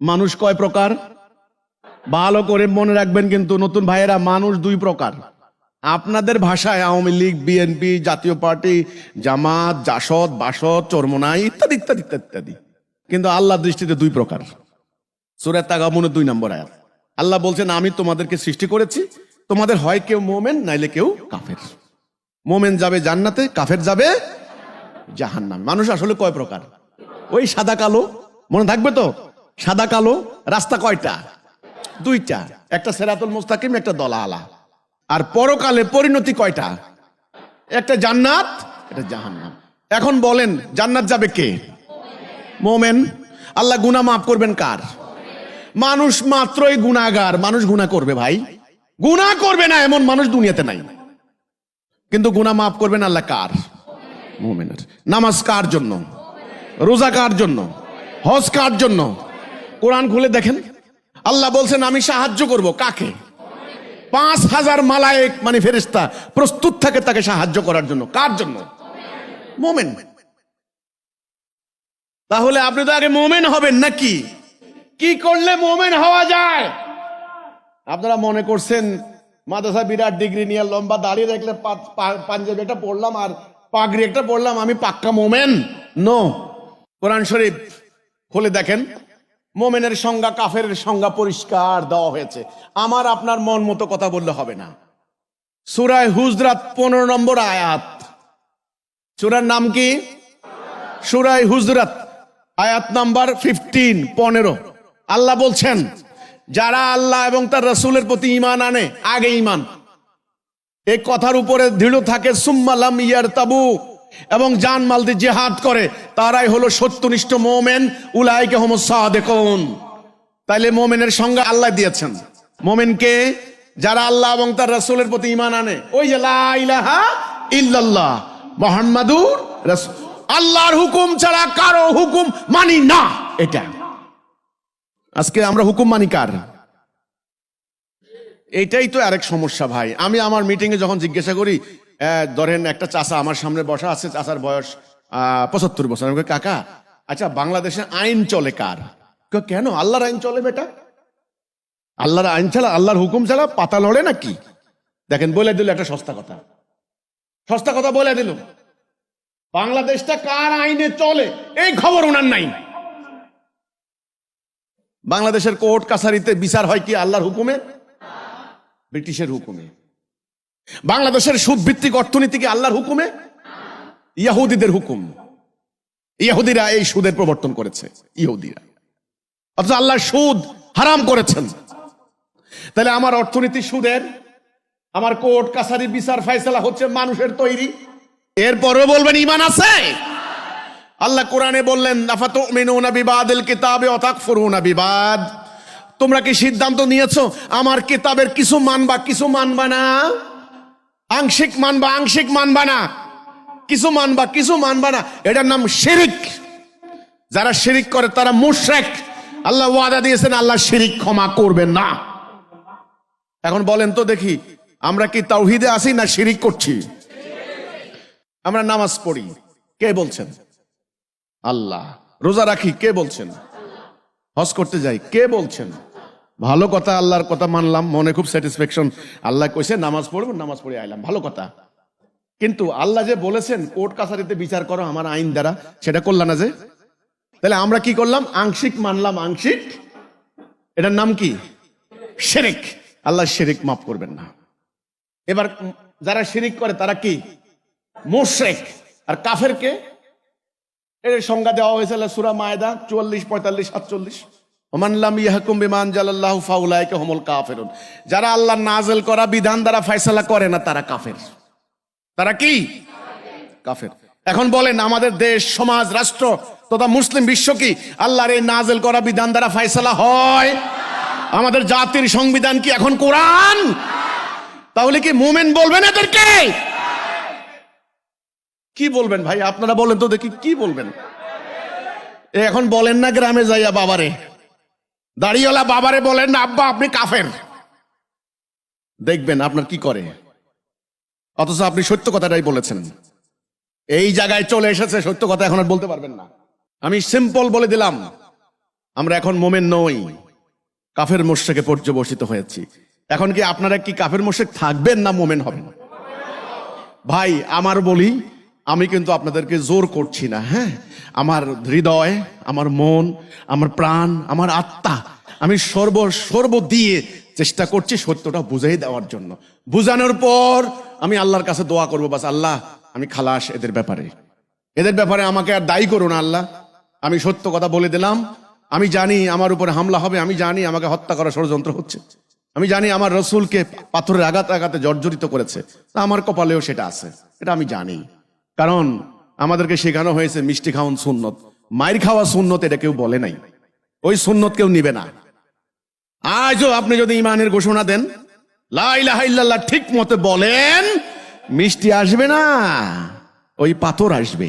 মানুষ কয় প্রকার? ভালো করে মনে রাখবেন কিন্তু নতুন ভাইয়েরা, মানুষ দুই প্রকার। আপনাদের ভাষায় আওয়ামী লীগ, বিএনপি, জাতীয় পার্টি, জামাত, জাসদ, বাসদ, চরমোনাই ইত্যাদি ইত্যাদি ইত্যাদি ইত্যাদি। কিন্তু আল্লাহ দৃষ্টিতে দুই প্রকার। সুরের তাগামুনের দুই নম্বর আয়াত। আল্লাহ বলছেন, আমি তোমাদেরকে সৃষ্টি করেছি। তোমাদের হয় কেউ মোমেন, নাইলে কেউ কাফের। মোমেন যাবে জান্নাতে, কাফের যাবে জাহান্নাম। মানুষ আসলে কয় প্রকার? ওই সাদা কালো। মনে থাকবে তো? সাদা, কালো, রাস্তা কয়টা? দুইটা। একটা সেরাতুল মুস্তাকিম, একটা দলা আলা আর পরকালে পরিণতি কয়টা? একটা জান্নাত, একটা জাহান্নাম। এখন বলেন, জান্নাত যাবে কে? মোমেন। আল্লাহ গুনা মাফ করবেন কার? মানুষ মাত্রই গুনাহগার। মানুষ গুনাহ করবে ভাই। গুনাহ করবে না এমন মানুষ দুনিয়াতে নাই। কিন্তু গুনাহ মাফ করবেন আল্লাহ কার? মোমেনের। নামাজ কার জন্য? রোজা কার জন্য? হজ কার জন্য? কোরআন খুলে দেখেন। আল্লাহ বলছেন, আমি সাহায্য করব। কাকে? পাঁচ হাজার মালায়েক মানে ফেরেস্তা প্রস্তুত থাকে তাকে সাহায্য করার জন্য। কার জন্য? মোমেন। তাহলে আপনি তো আগে মোমেন হবেন নাকি? কি করলে মোমেন হওয়া যায়? আপনারা মনে করছেন মাদ্রাসা বিরাট ডিগ্রি নিয়ে লম্বা দাঁড়িয়ে দেখলে পাঞ্জাবি একটা পড়লাম আর পাগড়ি একটা পড়লাম আমি পাক্কা মোমেন? নো। কোরআন শরীফ খুলে দেখেন। মোমেনের সংজ্ঞা কাফের সংজ্ঞা পরিষ্কার দেওয়া হয়েছে। আমার আপনার মন মতো কথা বললে হবে না। সুরায় হুজরাত পনেরো নম্বর আয়াত। সুরার নাম কি? সুরায় হুজরাত, আয়াত নাম্বার ফিফটিন পনেরো। আল্লাহ বলছেন, যারা আল্লাহ এবং তার রসুলের প্রতি ইমান আনে, আগে ইমান এই কথার উপরে দৃঢ় থাকে সুম্মালাম ইয়ার তাবু এবং জান মাল দিয়ে জেহাদ করে, তারাই হলো সত্যনিষ্ঠ মোমেন, উলাইকে হম সাদেকুন। তাইলে মোমেনের সঙ্গে আল্লাহ দিয়েছেন। মোমেনকে যারা আল্লাহ এবং তার রসুলের প্রতি ইমান আনে। ওই যে ইল্লাল্লাহ, মোহাম্মদুর রাসূল। আল্লাহর হুকুম ছাড়া কারও হুকুম মানি না। এটা। আজকে আমরা হুকুম মানি কার? এটাই তো আরেক সমস্যা ভাই। আমি আমার মিটিং এ যখন জিজ্ঞাসা করি ধরেন একটা চাচা আমার সামনে বসা আছে চাচার বয়স পঁচাত্তর বছর। আমি কাকা আচ্ছা বাংলাদেশে আইন চলে কার? কেন? আল্লাহর আইন চলে বেটা? আল্লাহর আইন ছাড়া, আল্লাহর হুকুম ছাড়া পাতা লড়ে নাকি? দেখেন বলে দিল একটা সস্তা কথা। সস্তা কথা বলে দিল। বাংলাদেশটা কার আইনে চলে? এই খবর ওনার নাই। বাংলাদেশের কোর্ট কাছারিতে বিচার হয় কি আল্লাহর হুকুমে? ব্রিটিশের হুকুমে। বাংলাদেশের সুদ ভিত্তিক অর্থনীতি কি আল্লাহর হুকুমে? ইয়াহুদিদের হুকুম। ইহুদিরা এই সুদের প্রবর্তন করেছে, ইহুদিরা। অথচ আল্লাহ সুদ হারাম করেছেন। তাহলে আমার অর্থনীতি সুদের? আমার কোর্ট কাছারি বিচার ফয়সালা হচ্ছে মানুষের তৈরি। এরপরেও বলবেন ইমান আছে। আল্লাহ কোরআনে বললেন, আফাতুমিনুনা বিবাদিল কিতাবে অতাকফুরুনা বিবাদ। তোমরা কি সিদ্ধান্ত নিয়েছো? আমার কিতাবের কিছু মানবা কিছু মানবা না? আংশিক মানবা আংশিক মানবা না। কিছু মানবা কিছু মানবা না। এটার নাম শিরিক। যারা শিরিক করে, তারা মুশরিক। আল্লাহ ওয়াদা দিয়েছেন, আল্লাহ শিরিক ক্ষমা করবেন না। এখন বলেন তো দেখি, আমরা কি তাওহিদে আছি না শিরিক করছি? আমরা নামাজ পড়ি। কে বলছেন? আল্লাহ। রোজা রাখি, কে বলছেন? হজ করতে যাই, কে বলছেন? ভালো কথা আল্লাহর কথা মানলাম, মনে খুব স্যাটিসফ্যাকশন আল্লাহ কইছে, নামাজ পড়ব, নামাজ পড়ে আইলাম। ভালো কথা। কিন্তু আল্লাহ যে বলেছেন, কোর্ট কাছারিতে বিচার করো আমার আইন দ্বারা, সেটা করলাম না যে? তাহলে আমরা কি করলাম? আংশিক মানলাম, আংশিক। এটার নাম কি? শেরেক। আল্লাহ শেরেক মাফ করবেন না। এবার যারা শিরিক করে, তারা কি? মোশেক আর কাফেরকে? এর সংজ্ঞা দেওয়া হয়েছে সুরা মায়দা চুয়াল্লিশ, পঁয়তাল্লিশ, সাতচল্লিশ। ওমানলাম ইয়াহকুম বিমান জালাল্লাহ ফাউলাইকে হমল কাফেরুন। যারা আল্লাহ নাজেল করা বিধান দ্বারা ফয়সালা করে না, তারা কাফের। তারা কি? কাফের। এখন বলেন, আমাদের দেশ, সমাজ, রাষ্ট্র তথা মুসলিম বিশ্ব কি? আল্লাহর এই নাজেল করা বিধান দ্বারা ফয়সালা হয়? আমাদের জাতির সংবিধান কি এখন কোরআন? তাহলে কি মুমেন বলবেন এদেরকে? কি বলবেন ভাই? আপনারা বলেন তো দেখি, কি বলবেন? এখন বলেন না গ্রামে যাইয়া বাবারে। দাড়িওয়ালা বাবারে বলেন না আব্বা, আপনি কাফের। দেখবেন আপনার কি করে। অথচ আপনি সত্য কথাটাই বলেছেন। এই জায়গায় চলে এসেছে, সত্য কথা এখন আর বলতে পারবেন না। আমি সিম্পল বলে দিলাম, আমরা এখন মোমেন নই, কাফের মোর্শেকে পর্যবসিত হয়েছি। এখন কি আপনারা কি কাফের মোর্শেক থাকবেন না মোমেন হবেন? ভাই, আমার বলি আমি কিন্তু আপনাদেরকে জোর করছি না হ্যাঁ? আমার হৃদয়, আমার মন, আমার প্রাণ, আমার আত্মা, আমি সর্ব সর্ব দিয়ে চেষ্টা করছি সত্যটা বুঝাই দেওয়ার জন্য। বুঝানোর পর আমি আল্লাহর কাছে দোয়া করব, বাস আল্লাহ, আমি খালাস এদের ব্যাপারে। এদের ব্যাপারে আমাকে আর দায়ী করো না, আল্লাহ। আমি সত্য কথা বলে দিলাম। আমি জানি আমার উপরে হামলা হবে, আমি জানি আমাকে হত্যা করার ষড়যন্ত্র হচ্ছে। আমি জানি আমার রসুলকে পাথরের আঘাত আঘাতে জর্জরিত করেছে। আমার কপালেও সেটা আছে, এটা আমি জানি। কারণ আমাদেরকে শেখানো হয়েছে মিষ্টি খাওয়ান সুন্নত। মায়ের খাওয়া সুন্নত এটা কেউ বলে নাই। ওই সুন্নত কেউ নিবে না। আজও আপনি যদি ইমানের ঘোষণা দেন লাইলাহ ঠিক মতে বলেন, মিষ্টি আসবে না, ওই পাথর আসবে।